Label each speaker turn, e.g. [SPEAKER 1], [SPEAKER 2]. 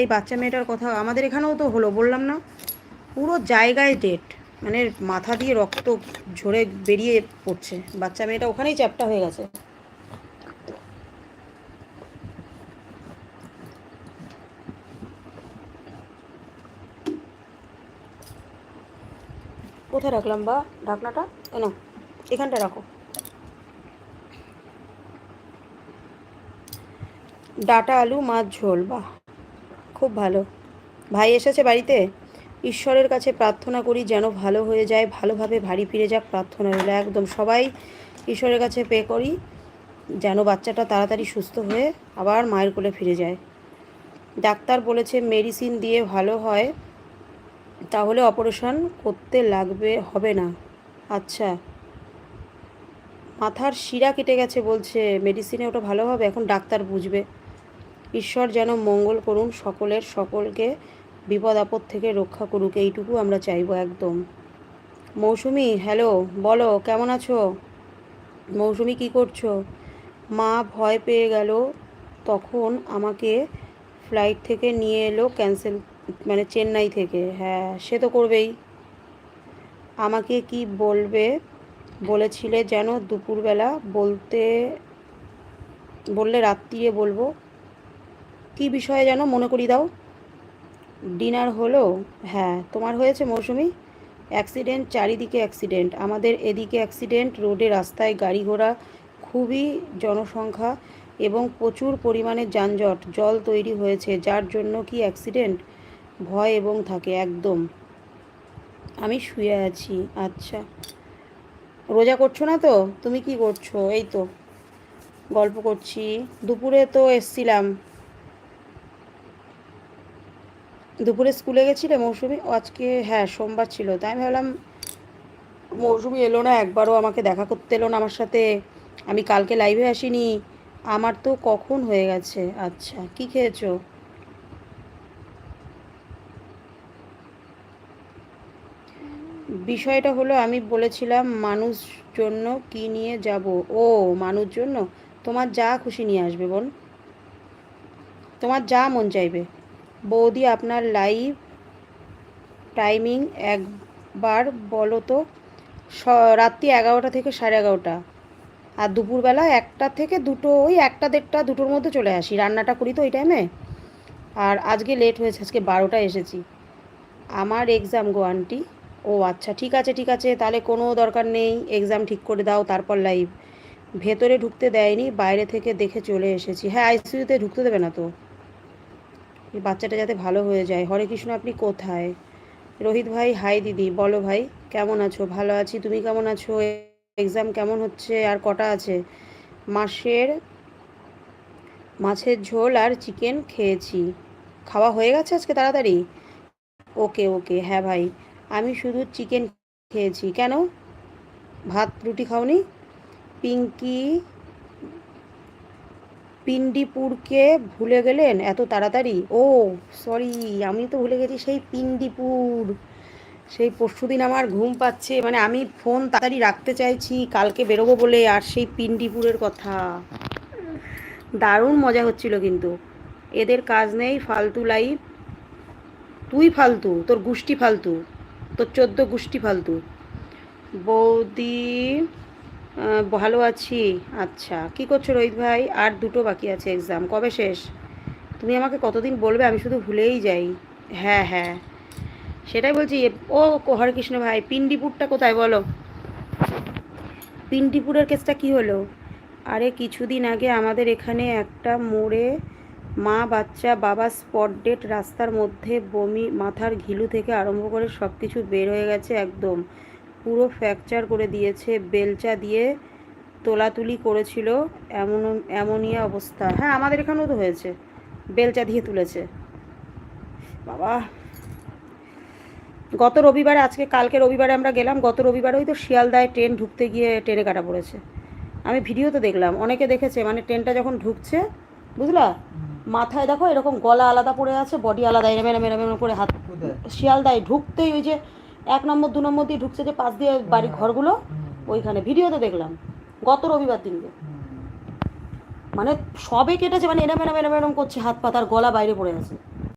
[SPEAKER 1] এই বাচ্চা মেয়েটার কথা আমাদের এখানেও তো হলো, বললাম না। পুরো জায়গায় ডেট মানে মাথা দিয়ে রক্ত ঝরে বেরিয়ে পড়ছে। বাচ্চা মেয়েটা ওখানেই চ্যাপটা হয়ে গেছে। কোথায় রাখলাম বা? ঢাকনাটা? কেন এখানটা রাখো। ডাটা আলু, মাছ, ঝোল, বাহ। খুব ভালো। ভাই এসেছে বাড়িতে? ঈশ্বরের কাছে প্রার্থনা করি যেন ভালো হয়ে যায়, ভালোভাবে বাড়ি ফিরে যাক, প্রার্থনা হলো একদম। সবাই ঈশ্বরের কাছে পে করি যেন বাচ্চাটা তাড়াতাড়ি সুস্থ হয়ে আবার মায়ের কোলে ফিরে যায়। ডাক্তার বলেছে মেডিসিন দিয়ে ভালো হয়, তাহলে অপারেশন করতে লাগবে, হবে না। আচ্ছা। মাথার শিরা কেটে গেছে বলছে, মেডিসিনে ওটা ভালো হবে, এখন ডাক্তার বুঝবে। ঈশ্বর যেন মঙ্গল করুন সকলের, সকলকে বিপদ আপদ থেকে রক্ষা করুক, এইটুকু আমরা চাইব একদম। মৌসুমি, হ্যালো, বলো, কেমন আছো? মৌসুমি, কি করছ? মা ভয় পেয়ে গেল, তখন আমাকে ফ্লাইট থেকে নিয়ে এলো ক্যান্সেল মানে চেন্নাই থেকে। হ্যাঁ সে তো করবেই। আমাকে কি বলবে? বলেছিলে যেন দুপুরবেলা বলতে, বললে রাত্রিরে বলব। কি বিষয়ে যেন মনে করি দাও? ডিনার হলো হ্যাঁ তোমার হয়েছে মৌসুমি? অ্যাক্সিডেন্ট, চারিদিকে অ্যাক্সিডেন্ট। আমাদের এদিকে অ্যাক্সিডেন্ট, রোডে রাস্তায় গাড়ি ঘোড়া, খুবই জনসংখ্যা এবং প্রচুর পরিমাণে যানজট, জল তৈরি হয়েছে, যার জন্য কি অ্যাক্সিডেন্ট? ভয় এবং থাকে, একদম। আমি শুয়ে আছি আচ্ছা। রোজা করছ না তো? তুমি কি করছ? এই তো, গল্প করছি। দুপুরে তো এসছিলাম। দুপুরে স্কুলে গেছিলে মৌসুমি? ও আজকে হ্যাঁ সোমবার ছিল। তাই আমি ভাবলাম, মৌসুমি এলো না, একবারও আমাকে দেখা করতে এলো না আমার সাথে। আমি কালকে লাইভে আসিনি। আমার তো কখন হয়ে গেছে? আচ্ছা কি খেয়েছো? বিষয়টা হলো, আমি বলেছিলাম মানুষ জন্য কি নিয়ে যাব? ও, মানুষ জন্য? তোমার যা খুশি নিয়ে আসবে বোন তোমার যা মন চাইবে। বৌদি, আপনার লাইভ টাইমিং একবার বলো তো? রাত্রি এগারোটা থেকে সাড়ে এগারোটা। আর দুপুরবেলা একটা থেকে দুটো, ওই একটা দেড়টা দুটোর মধ্যে চলে আসি। রান্নাটা করি তো ওই টাইমে আর আজকে লেট হয়েছে, আজকে বারোটায় এসেছি। আমার এক্সাম গো আন্টি ও আচ্ছা ঠিক আছে ঠিক আছে, তাহলে কোনো দরকার নেই। এক্সাম ঠিক করে দাও, তারপর লাইভ ভেতরে ঢুকতে দেয়নি, বাইরে থেকে দেখে চলে এসেছি। হ্যাঁ আইসিইউতে ঢুকতে দেবে না তো? বাচ্চাটা যাতে ভালো হয়ে যায়। হরে কৃষ্ণ, আপনি কোথায়? রোহিত ভাই, হাই দিদি, বলো ভাই, কেমন আছো? ভালো আছি, তুমি কেমন আছো? এক্সাম কেমন হচ্ছে? আর কটা আছে? মাসের, মাছের ঝোল আর চিকেন খেয়েছি। খাওয়া হয়ে গেছে আজকে তাড়াতাড়ি? ওকে ওকে হ্যাঁ ভাই, আমি শুধু চিকেন খেয়েছি। কেন? ভাত, রুটি খাওনি? পিঙ্কি পিন্ডিপুরকে ভুলে গেলেন? এত তাড়াতাড়ি? ও সরি আমি তো ভুলে গেছি সেই পিন্ডিপুর। সেই পরশুদিন আমার ঘুম পাচ্ছে মানে আমি ফোন তাড়াতাড়ি রাখতে চাইছি, কালকে বেরোবো বলে, আর সেই পিন্ডিপুরের কথা। দারুণ মজা হচ্ছিল কিন্তু। এদের কাজ নেই, ফালতু লাইফ তুই ফালতু, তোর গুষ্টি ফালতু, তোর চোদ্দ গুষ্টি ফালতু। বৌদি ভালো আছি। আচ্ছা কি করছ রোহিত ভাই? আর দুটো বাকি আছে এক্সাম কবে শেষ? তুমি আমাকে কতদিন বলবে? আমি শুধু ভুলেই যাই। হ্যাঁ হ্যাঁ। সেটাই বলছি ও হরে কৃষ্ণ ভাই, পিন্ডিপুরটা কোথায় বলো? পিন্ডিপুরের কেসটা কি হলো? আরে, কিছুদিন আগে আমাদের এখানে একটা মোড়ে মা, বাচ্চা, বাবা স্পট ডেট রাস্তার মধ্যে বমি, মাথার ঘিলু থেকে আরম্ভ করে সব কিছু বের হয়ে গেছে একদম। পুরো ফ্র্যাকচার করে দিয়েছে বেলচা দিয়ে তোলাতুলি করেছিল এমন এমনইয়া অবস্থা। হ্যাঁ আমাদের এখানেও তো হয়েছে বেলচা দিয়ে তুলেছে। বাবা! গত রবিবারে আজকে কালকে রবিবারে আমরা গেলাম গত রবিবারে ওই তো শিয়ালদায় ট্রেন ঢুকতে গিয়ে ট্রেনে কাটা পড়েছে। আমি ভিডিও তো দেখলাম অনেকে দেখেছে মানে ট্রেনটা যখন ঢুকছে বুঝলা? মাথায় দেখো এরকম গলা আলাদা পড়ে আছে বডি আলাদা এরম এরম এরম এরম করে হাত শিয়ালদায় ঢুকতেই ওই যে এক নম্বর, দু নম্বর দিয়ে ঢুকছে যে পাশ দিয়ে বাড়ির ঘরগুলো, ওইখানে ভিডিওতে দেখলাম, গত রবিবার দিনকে। মানে সবে কেটেছে মানে এরম এরম এরম এরম করছে, হাত পা তার গলা বাইরে পড়ে আছে।